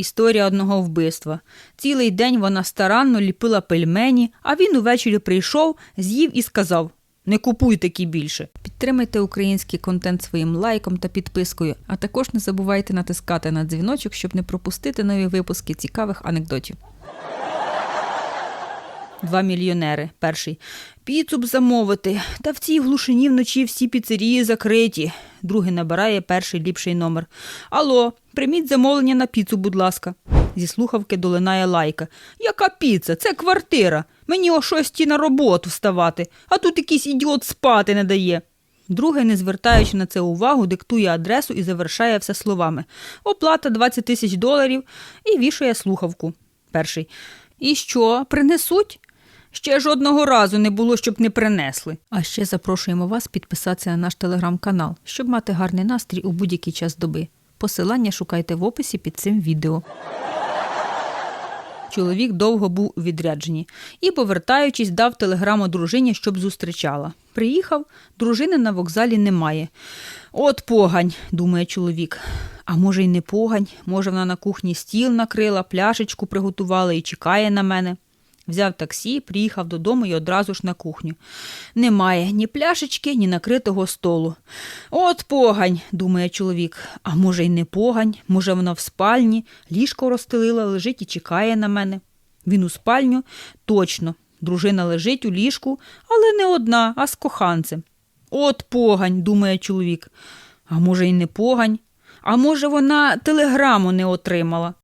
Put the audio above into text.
Історія одного вбивства. Цілий день вона старанно ліпила пельмені, а він увечері прийшов, з'їв і сказав: Не купуй такі більше. Підтримайте український контент своїм лайком та підпискою, а також не забувайте натискати на дзвіночок, щоб не пропустити нові випуски цікавих анекдотів. Два мільйонери. Перший. Піцу б замовити. Та в цій глушині вночі всі піцерії закриті. Другий набирає перший ліпший номер. Алло, прийміть замовлення на піцу, будь ласка. Зі слухавки долинає лайка. Яка піца? Це квартира. Мені о шостій на роботу вставати, а тут якийсь ідіот спати не дає. Другий, не звертаючи на це увагу, диктує адресу і завершає все словами. Оплата 20 тисяч доларів і вішає слухавку. Перший. І що, принесуть? Ще жодного разу не було, щоб не принесли. А ще запрошуємо вас підписатися на наш телеграм-канал, щоб мати гарний настрій у будь-який час доби. Посилання шукайте в описі під цим відео. Чоловік довго був у відрядженні і, повертаючись, дав телеграму дружині, щоб зустрічала. Приїхав, дружини на вокзалі немає. От погань, думає чоловік. А може, й не погань, може, вона на кухні стіл накрила, пляшечку приготувала і чекає на мене. Взяв таксі, приїхав додому і одразу ж на кухню. Немає ні пляшечки, ні накритого столу. От погань, думає чоловік. А може, й не погань, може, вона в спальні, ліжко розстелила, лежить і чекає на мене. Він у спальню точно. Дружина лежить у ліжку, але не одна, а з коханцем. От погань, думає чоловік. А може, й не погань. А може, вона телеграму не отримала.